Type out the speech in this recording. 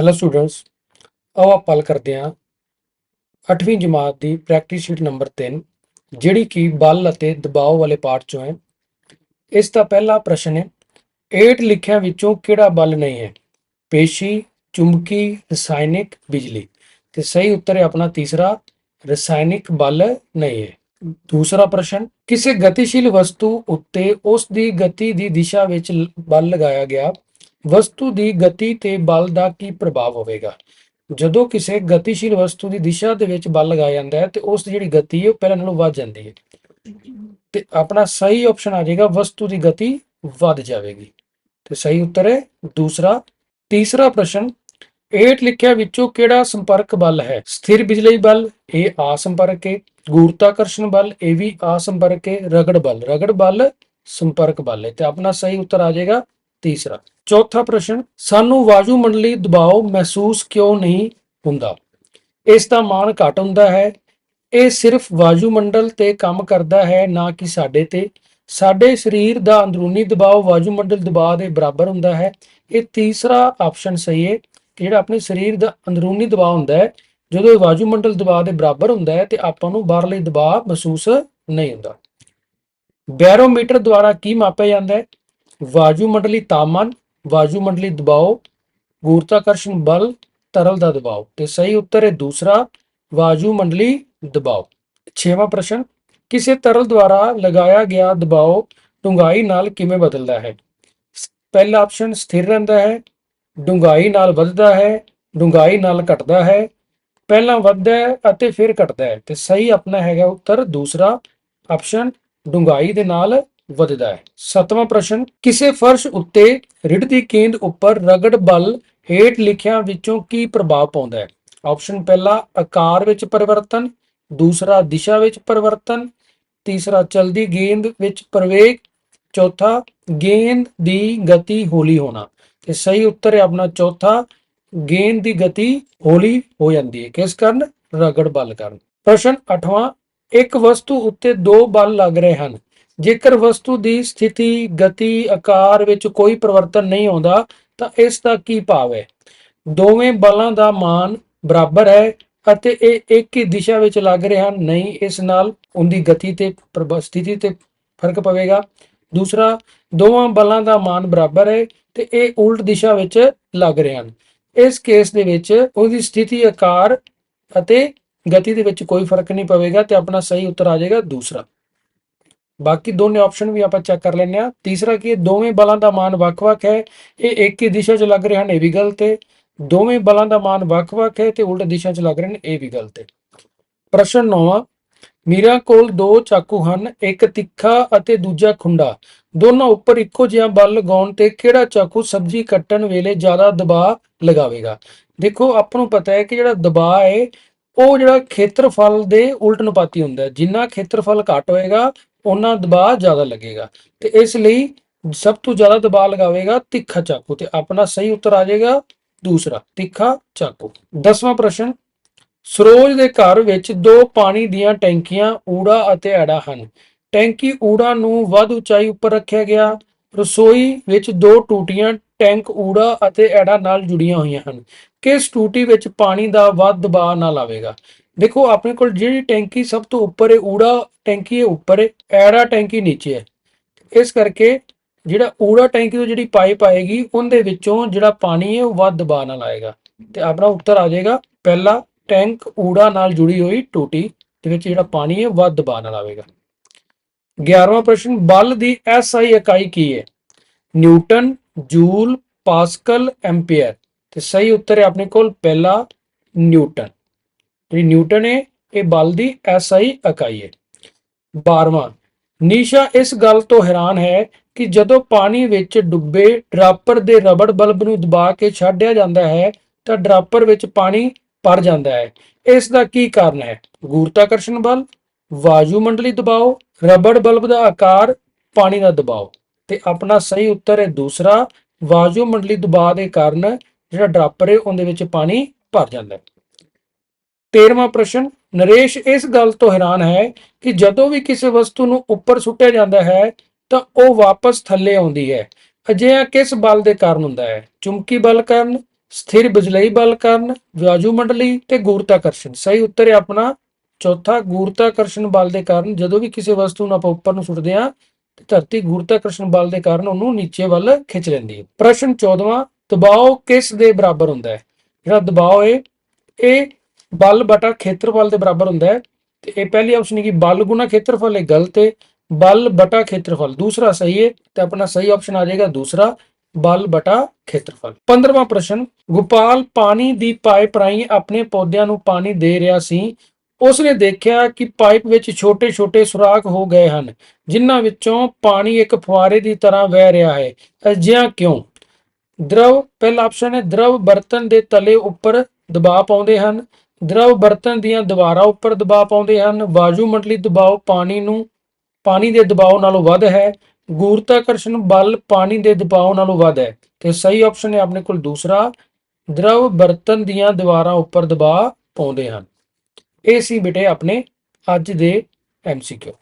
Hello students ਆਓ ਆਪਾਂ ਹੱਲ ਕਰਦੇ ਹਾਂ 8ਵੀਂ ਜਮਾਤ ਦੀ ਪ੍ਰੈਕਟਿਸ ਸ਼ੀਟ ਨੰਬਰ 3 ਜਿਹੜੀ ਕਿ ਬਲ ਅਤੇ ਦਬਾਅ ਵਾਲੇ ਪਾਰਟ ਚੋਂ ਹੈ। ਇਸ ਦਾ ਪਹਿਲਾ ਪ੍ਰਸ਼ਨ ਹੈ ਏਟ ਲਿਖਿਆਂ ਵਿੱਚੋਂ ਕਿਹੜਾ ਬਲ ਨਹੀਂ ਹੈ? ਪੇਸ਼ੀ, ਚੁੰਬਕੀ, ਰਸਾਇਣਿਕ, ਬਿਜਲੀ। ਤੇ ਸਹੀ ਉੱਤਰ ਹੈ ਆਪਣਾ ਤੀਸਰਾ, ਰਸਾਇਣਿਕ ਬਲ ਨਹੀਂ ਹੈ। ਦੂਸਰਾ ਪ੍ਰਸ਼ਨ, ਕਿਸੇ ਗਤੀਸ਼ੀਲ ਵਸਤੂ ਉੱਤੇ ਉਸ ਦੀ ਗਤੀ ਦੀ ਦਿਸ਼ਾ ਵਿੱਚ ਬਲ ਲਗਾਇਆ ਗਿਆ ਵਸਤੂ ਦੀ ਗਤੀ ਤੇ ਬਲ ਦਾ ਕੀ ਪ੍ਰਭਾਵ ਹੋਵੇਗਾ? ਜਦੋਂ ਕਿਸੇ ਗਤੀਸ਼ੀਲ ਵਸਤੂ ਦੀ ਦਿਸ਼ਾ ਦੇ ਵਿੱਚ ਬਲ ਲਗਾਇਆ ਜਾਂਦਾ ਹੈ ਤੇ ਉਸ ਦੀ ਜਿਹੜੀ ਗਤੀ ਹੈ ਉਹ ਪਹਿਲਾਂ ਨਾਲੋਂ ਵੱਧ ਜਾਂਦੀ ਹੈ। ਤੇ ਆਪਣਾ ਸਹੀ ਆਪਸ਼ਨ ਆ ਜਾਏਗਾ, ਵਸਤੂ ਦੀ ਗਤੀ ਵੱਧ ਜਾਵੇਗੀ। ਤੇ ਸਹੀ ਉੱਤਰ ਹੈ, ਦੂਸਰਾ, ਤੀਸਰਾ ਪ੍ਰਸ਼ਨ 8 ਲਿਖਿਆ ਵਿੱਚੋਂ ਕਿਹੜਾ ਸੰਪਰਕ ਬਲ ਹੈ? ਸਥਿਰ ਬਿਜਲੀ ਬਲ, ਇਹ ਆ ਸੰਪਰਕ ਹੈ। ਗੁਰੂਤਾਕਰਸ਼ਣ ਬਲ, ਇਹ ਵੀ ਆ ਸੰਪਰਕ ਹੈ। ਰਗੜ ਬਲ ਰਗੜ ਬਲ ਸੰਪਰਕ ਬਲ ਹੈ। ਤੇ ਆਪਣਾ ਸਹੀ ਉੱਤਰ ਆ ਜਾਏਗਾ ਤੀਸਰਾ, ਚੌਥਾ ਪ੍ਰਸ਼ਨ, ਸਾਨੂੰ ਵਾਯੂਮੰਡਲੀ ਦਬਾਅ ਮਹਿਸੂਸ ਕਿਉਂ ਨਹੀਂ ਹੁੰਦਾ? ਇਸ ਦਾ ਮਾਣ ਘੱਟ ਹੁੰਦਾ ਹੈ। ਇਹ ਸਿਰਫ ਵਾਯੂਮੰਡਲ ਤੇ ਕੰਮ ਕਰਦਾ ਹੈ, ਨਾ ਕਿ ਸਾਡੇ ਤੇ। ਸਾਡੇ ਸਰੀਰ ਦਾ ਅੰਦਰੂਨੀ ਦਬਾਅ ਵਾਯੂਮੰਡਲ ਦਬਾਅ ਦੇ ਬਰਾਬਰ ਹੁੰਦਾ ਹੈ। ਇਹ ਤੀਸਰਾ ਆਪਸ਼ਨ ਸਹੀ ਹੈ ਕਿ ਜਿਹੜਾ ਆਪਣੇ ਸਰੀਰ ਦਾ ਅੰਦਰੂਨੀ ਦਬਾਅ ਹੁੰਦਾ ਹੈ, ਜਦੋਂ ਇਹ ਵਾਯੂਮੰਡਲ ਦਬਾਅ ਦੇ ਬਰਾਬਰ ਹੁੰਦਾ ਹੈ ਤੇ ਆਪਾਂ ਨੂੰ ਬਾਹਰਲੇ ਦਬਾਅ ਮਹਿਸੂਸ ਨਹੀਂ ਹੁੰਦਾ। ਬੈਰੋਮੀਟਰ ਦੁਆਰਾ ਕੀ ਮਾਪਿਆ ਜਾਂਦਾ ਹੈ? ਵਾਯੂਮੰਡਲੀ ਤਾਪਮਾਨ ਵਾਯੂਮੰਡਲੀ ਦਬਾਅ ਗੁਰੂਤਾਕਰਸ਼ਣ ਬਲ ਤਰਲ ਦਾ ਦਬਾਅ ਤੇ ਸਹੀ ਉੱਤਰ ਹੈ ਦੂਸਰਾ ਵਾਯੂਮੰਡਲੀ ਦਬਾਅ ਛੇਵਾਂ ਪ੍ਰਸ਼ਨ, ਕਿਸੇ ਤਰਲ ਦੁਆਰਾ ਲਗਾਇਆ ਗਿਆ ਦਬਾਅ ਡੂੰਘਾਈ ਨਾਲ ਕਿਵੇਂ ਬਦਲਦਾ ਹੈ? ਪਹਿਲਾ ਆਪਸ਼ਨ ਸਥਿਰ ਰਹਿੰਦਾ ਹੈ, ਡੂੰਘਾਈ ਨਾਲ ਵੱਧਦਾ ਹੈ, ਡੂੰਘਾਈ ਨਾਲ ਘਟਦਾ ਹੈ, ਪਹਿਲਾਂ ਵੱਧਦਾ ਹੈ ਅਤੇ ਫਿਰ ਘਟਦਾ ਹੈ। ਤੇ ਸਹੀ ਆਪਣਾ ਹੈਗਾ ਉੱਤਰ, ਦੂਸਰਾ ਆਪਸ਼ਨ ਡੂੰਘਾਈ ਦੇ ਨਾਲ ਵੱਧਦਾ ਹੈ। ਸੱਤਵਾਂ ਪ੍ਰਸ਼ਨ, ਕਿਸੇ ਫਰਸ਼ ਉੱਤੇ ਰਿੜ ਦੀ ਗੇਂਦ ਉੱਪਰ ਰਗੜ ਬਲ ਹੇਠ ਲਿਖਿਆਂ ਵਿੱਚੋਂ ਕੀ ਪ੍ਰਭਾਵ ਪਾਉਂਦਾ ਹੈ? ਆਪਸ਼ਨ ਪਹਿਲਾ, ਆਕਾਰ ਵਿੱਚ ਪਰਿਵਰਤਨ, ਦੂਸਰਾ, ਦਿਸ਼ਾ ਵਿੱਚ ਪਰਿਵਰਤਨ, ਤੀਸਰਾ, ਚਲਦੀ ਗੇਂਦ ਵਿੱਚ ਪ੍ਰਵੇਗ, ਚੌਥਾ, ਗੇਂਦ ਦੀ ਗਤੀ ਹੌਲੀ ਹੋਣਾ। ਤੇ ਸਹੀ ਉੱਤਰ ਹੈ ਆਪਣਾ ਚੌਥਾ, ਗੇਂਦ ਦੀ ਗਤੀ ਹੌਲੀ ਹੋ ਜਾਂਦੀ ਹੈ। ਕਿਸ ਕਾਰਨ? ਰਗੜ ਬਲ ਕਾਰਨ। ਪ੍ਰਸ਼ਨ 8ਵਾਂ ਇੱਕ ਵਸਤੂ ਉੱਤੇ ਦੋ ਬਲ ਲੱਗ ਰਹੇ ਹਨ। ਜੇਕਰ ਵਸਤੂ ਦੀ ਸਥਿਤੀ, ਗਤੀ, ਆਕਾਰ ਵਿੱਚ ਕੋਈ ਪਰਿਵਰਤਨ ਨਹੀਂ ਆਉਂਦਾ, ਤਾਂ ਇਸ ਦਾ ਕੀ ਭਾਵ ਹੈ? ਦੋਵੇਂ ਬਲਾਂ ਦਾ ਮਾਨ ਬਰਾਬਰ ਹੈ ਅਤੇ ਇਹ ਇੱਕ ਹੀ ਦਿਸ਼ਾ ਵਿੱਚ ਲੱਗ ਰਹੇ ਹਨ। ਨਹੀਂ, ਇਸ ਨਾਲ ਉਹਦੀ ਗਤੀ ਤੇ ਪ੍ਰਭ- ਸਥਿਤੀ ਤੇ ਫ਼ਰਕ ਪਵੇਗਾ। ਦੂਸਰਾ, ਦੋਵਾਂ ਬਲਾਂ ਦਾ ਮਾਨ ਬਰਾਬਰ ਹੈ ਤੇ ਇਹ ਉਲਟ ਦਿਸ਼ਾ ਵਿੱਚ ਲੱਗ ਰਹੇ ਹਨ। ਇਸ ਕੇਸ ਦੇ ਵਿੱਚ ਉਹਦੀ ਸਥਿਤੀ, ਆਕਾਰ ਅਤੇ ਗਤੀ ਦੇ ਵਿੱਚ ਕੋਈ ਫ਼ਰਕ ਨਹੀਂ ਪਵੇਗਾ ਤੇ ਆਪਣਾ ਸਹੀ ਉੱਤਰ ਆ ਜਾਏਗਾ ਦੂਸਰਾ। ਬਾਕੀ ਦੋਨੇ ਆਪਸ਼ਨ ਵੀ ਆਪਾਂ ਚੈੱਕ ਕਰ ਲੈਂਦੇ ਆ ਤੀਸਰਾ ਕਿ ਦੋਵੇਂ ਬਲਾਂ ਦਾ ਮਾਨ ਵੱਖ-ਵੱਖ ਹੈ। ਇਹ ਇੱਕ ਹੀ ਦਿਸ਼ਾ 'ਚ ਲੱਗ ਰਹੇ ਹਨ, ਇਹ ਵੀ ਗਲਤ ਹੈ। ਦੋਵੇਂ ਬਲਾਂ ਦਾ ਮਾਨ ਵੱਖ-ਵੱਖ ਹੈ ਤੇ ਉਲਟ ਦਿਸ਼ਾ 'ਚ ਲੱਗ ਰਹੇ ਨੇ ਇਹ ਵੀ ਗਲਤ ਹੈ। ਪ੍ਰਸ਼ਨ 9 ਮੀਰਾ ਕੋਲ ਦੋ ਚਾਕੂ ਹਨ, ਇੱਕ ਤਿੱਖਾ ਅਤੇ ਦੂਜਾ ਖੁੰਡਾ। ਦੋਨਾਂ ਉੱਪਰ ਇੱਕੋ ਜਿਹਾ ਬਲ ਲਗਾਉਣ ਤੇ ਕਿਹੜਾ ਚਾਕੂ ਸਬਜ਼ੀ ਕੱਟਣ ਵੇਲੇ ਜ਼ਿਆਦਾ ਦਬਾਅ ਲਗਾਵੇਗਾ? ਦੇਖੋ, ਆਪਾਂ ਨੂੰ ਪਤਾ ਹੈ ਕਿ ਜਿਹੜਾ ਦਬਾਅ ਹੈ, ਉਹ ਜਿਹੜਾ ਖੇਤਰਫਲ ਦੇ ਉਲਟ ਅਨੁਪਾਤੀ ਹੁੰਦਾ ਹੈ। ਜਿੰਨਾ ਖੇਤਰਫਲ ਘੱਟ ਹੋਏਗਾ ਉਹਨਾਂ ਦਬਾਅ ਜ਼ਿਆਦਾ ਲੱਗੇਗਾ ਤੇ ਇਸ ਲਈ ਸਭ ਤੋਂ ਜ਼ਿਆਦਾ ਦਬਾਅ ਲਗਾਵੇਗਾ ਤਿੱਖਾ ਚਾਕੂ ਤੇ ਆਪਣਾ ਸਹੀ ਉੱਤਰ ਆ ਜਾਏਗਾ ਦੂਸਰਾ, ਤਿੱਖਾ ਚਾਕੂ। ਦਸਵਾਂ ਪ੍ਰਸ਼ਨ, ਸਰੋਜ ਦੇ ਘਰ ਵਿੱਚ ਦੋ ਪਾਣੀ ਦੀਆਂ ਟੈਂਕੀਆਂ ਊੜਾ ਅਤੇ ਐੜਾ ਹਨ। ਟੈਂਕੀ ਊੜਾ ਨੂੰ ਵੱਧ ਉਚਾਈ ਉੱਪਰ ਰੱਖਿਆ ਗਿਆ। ਰਸੋਈ ਵਿੱਚ ਦੋ ਟੂਟੀਆਂ, ਟੈਂਕ ਊੜਾ ਅਤੇ ਐੜਾ ਨਾਲ ਜੁੜੀਆਂ ਹੋਈਆਂ ਹਨ। ਕਿਸ ਟੂਟੀ ਵਿੱਚ ਪਾਣੀ ਦਾ ਵੱਧ ਦਬਾਅ ਨਾਲ ਆਵੇਗਾ ਦੇਖੋ, ਆਪਣੇ ਕੋਲ ਜਿਹੜੀ ਟੈਂਕੀ ਸਭ ਤੋਂ ਉੱਪਰ ਹੈ, ਊੜਾ ਟੈਂਕੀ ਹੈ, ਉੱਪਰ ਹੈ, ਐੜਾ ਟੈਂਕੀ ਨੀਚੇ ਹੈ। ਇਸ ਕਰਕੇ ਜਿਹੜਾ ਊੜਾ ਟੈਂਕੀ ਤੋਂ ਜਿਹੜੀ ਪਾਈਪ ਆਏਗੀ, ਉਹਦੇ ਵਿੱਚੋਂ ਜਿਹੜਾ ਪਾਣੀ ਹੈ, ਉਹ ਵੱਧ ਦਬਾਅ ਨਾਲ ਆਏਗਾ। ਤੇ ਆਪਣਾ ਉੱਤਰ ਆ ਜਾਏਗਾ, ਪਹਿਲਾ ਟੈਂਕ ਊੜਾ ਨਾਲ ਜੁੜੀ ਹੋਈ ਟੂਟੀ ਦੇ ਵਿੱਚ ਜਿਹੜਾ ਪਾਣੀ ਹੈ ਵੱਧ ਦਬਾਅ ਨਾਲ ਆਵੇਗਾ। 11ਵਾਂ ਪ੍ਰਸ਼ਨ, ਬਲ ਦੀ ਐਸਆਈ ਇਕਾਈ ਕੀ ਹੈ? Newton, joule, pascal, ampere. ਤੇ ਸਹੀ ਉੱਤਰ ਹੈ ਆਪਣੇ ਕੋਲ, ਪਹਿਲਾ ਨਿਊਟਨ। ਜਿਹੜੀ ਨਿਊਟਨ ਹੈ, ਇਹ ਬਲ ਦੀ ਐਸਆਈ ਇਕਾਈ ਹੈ। 12ਵਾਂ ਨੀਸ਼ਾ ਇਸ ਗੱਲ ਤੋਂ ਹੈਰਾਨ ਹੈ ਕਿ ਜਦੋਂ ਪਾਣੀ ਵਿੱਚ ਡੁੱਬੇ ਡਰਾਪਰ ਦੇ ਰਬੜ ਬਲਬ ਨੂੰ ਦਬਾ ਕੇ ਛੱਡਿਆ ਜਾਂਦਾ ਹੈ, ਤਾਂ ਡਰਾਪਰ ਵਿੱਚ ਪਾਣੀ ਭਰ ਜਾਂਦਾ ਹੈ। ਇਸ ਦਾ ਕੀ ਕਾਰਨ ਹੈ? ਗੁਰੂਤਾਕਰਸ਼ਣ ਬਲ ਵਾਯੂਮੰਡਲੀ ਦਬਾਅ ਰਬੜ ਬਲਬ ਦਾ ਆਕਾਰ, ਪਾਣੀ ਦਾ ਦਬਾਅ ਤੇ ਆਪਣਾ ਸਹੀ ਉੱਤਰ ਹੈ ਦੂਸਰਾ ਵਾਯੂਮੰਡਲੀ ਦਬਾਅ ਦੇ ਕਾਰਨ ਜਿਹੜਾ ਡਰਾਪਰ ਹੈ, ਉਹਦੇ ਵਿੱਚ ਪਾਣੀ ਭਰ ਜਾਂਦਾ ਹੈ। 13ਵਾਂ ਪ੍ਰਸ਼ਨ, ਨਰੇਸ਼ ਇਸ ਗੱਲ ਤੋਂ ਹੈਰਾਨ ਹੈ ਕਿ ਜਦੋਂ ਵੀ ਕਿਸੇ ਵਸਤੂ ਨੂੰ ਉੱਪਰ ਸੁੱਟਿਆ ਜਾਂਦਾ ਹੈ, ਤਾਂ ਉਹ ਵਾਪਸ ਥੱਲੇ ਆਉਂਦੀ ਹੈ। ਅਜਿਹਾ ਕਿਸ ਬਲ ਦੇ ਕਾਰਨ ਹੁੰਦਾ ਹੈ? ਚੁੰਬਕੀ ਬਲ ਕਾਰਨ, ਸਥਿਰ ਬਿਜਲਈ ਬਲ ਕਾਰਨ ਵਾਯੂਮੰਡਲੀ ਤੇ ਗੁਰਤਾਕਰਸ਼ਣ? ਸਹੀ ਉੱਤਰ ਹੈ ਆਪਣਾ ਚੌਥਾ, ਗੁਰਤਾਕਰਸ਼ਣ ਬਲ ਦੇ ਕਾਰਨ। ਜਦੋਂ ਵੀ ਕਿਸੇ ਵਸਤੂ ਨੂੰ ਆਪਾਂ ਉੱਪਰ ਨੂੰ ਸੁੱਟਦੇ ਹਾਂ, ਤੇ ਧਰਤੀ ਗੁਰਤਾਕਰਸ਼ਣ ਬਲ ਦੇ ਕਾਰਨ ਉਹਨੂੰ ਨੀਚੇ ਵੱਲ ਖਿੱਚ ਲੈਂਦੀ ਹੈ। ਪ੍ਰਸ਼ਨ 14ਵਾਂ ਦਬਾਅ ਕਿਸ ਦੇ ਬਰਾਬਰ ਹੁੰਦਾ ਹੈ? ਜਿਹੜਾ ਦਬਾਅ ਹੈ, ਇਹ ਬਲ ਬਟਾ ਖੇਤਰਫਲ ਦੇ ਬਰਾਬਰ ਹੁੰਦਾ ਹੈ। ਤੇ ਇਹ ਪਹਿਲੀ ਆਪਸ਼ਨ ਹੈ ਕਿ ਬਲ ਗੁਣਾ ਖੇਤਰਫਲ, ਇਹ ਗਲਤ ਹੈ। ਬਲ ਬਟਾ ਖੇਤਰਫਲ, ਦੂਸਰਾ ਸਹੀ ਹੈ ਤੇ ਆਪਣਾ ਸਹੀ ਆਪਸ਼ਨ ਆ ਜਾਏਗਾ ਦੂਸਰਾ ਬਲ ਬਟਾ ਖੇਤਰਫਲ। 15ਵਾਂ ਪ੍ਰਸ਼ਨ, ਗੋਪਾਲ ਪਾਣੀ ਦੀ ਪਾਈਪ ਰਾਹੀਂ ਆਪਣੇ ਪੌਦਿਆਂ ਨੂੰ ਪਾਣੀ ਦੇ ਰਿਹਾ ਸੀ। ਉਸਨੇ ਦੇਖਿਆ ਕਿ ਪਾਈਪ ਵਿੱਚ ਛੋਟੇ-ਛੋਟੇ ਸੁਰਾਖ ਹੋ ਗਏ ਹਨ, ਜਿਨ੍ਹਾਂ ਵਿੱਚੋਂ ਪਾਣੀ ਇੱਕ ਫੁਆਰੇ ਦੀ ਤਰ੍ਹਾਂ ਵਹਿ ਰਿਹਾ ਹੈ। ਅਜਿਹਾ ਕਿਉਂ? ਦਰਵ, ਪਹਿਲਾ ਆਪਸ਼ਨ ਹੈ, ਦਰਵ ਬਰਤਨ ਦੇ ਤਲੇ ਉੱਪਰ ਦਬਾਅ ਪਾਉਂਦੇ ਹਨ। ਦਰਵ ਬਰਤਨ ਦੀਆਂ ਦੀਵਾਰਾਂ ਉੱਪਰ ਦਬਾਅ ਪਾਉਂਦੇ ਹਨ। ਵਾਯੂਮੰਡਲੀ ਦਬਾਅ ਪਾਣੀ ਨੂੰ, ਪਾਣੀ ਦੇ ਦਬਾਅ ਨਾਲੋਂ ਵੱਧ ਹੈ। ਗੁਰਤਾਕਰਸ਼ਣ ਬਲ ਪਾਣੀ ਦੇ ਦਬਾਅ ਨਾਲੋਂ ਵੱਧ ਹੈ। ਤੇ ਸਹੀ ਆਪਸ਼ਨ ਹੈ ਆਪਣੇ ਕੋਲ ਦੂਸਰਾ। ਦਰਵ ਬਰਤਨ ਦੀਆਂ ਦੀਵਾਰਾਂ ਉੱਪਰ ਦਬਾਅ ਪਾਉਂਦੇ ਹਨ। ਇਹ ਸੀ ਬੇਟੇ ਆਪਣੇ ਅੱਜ ਦੇ ਐਮਸੀਕਿਊ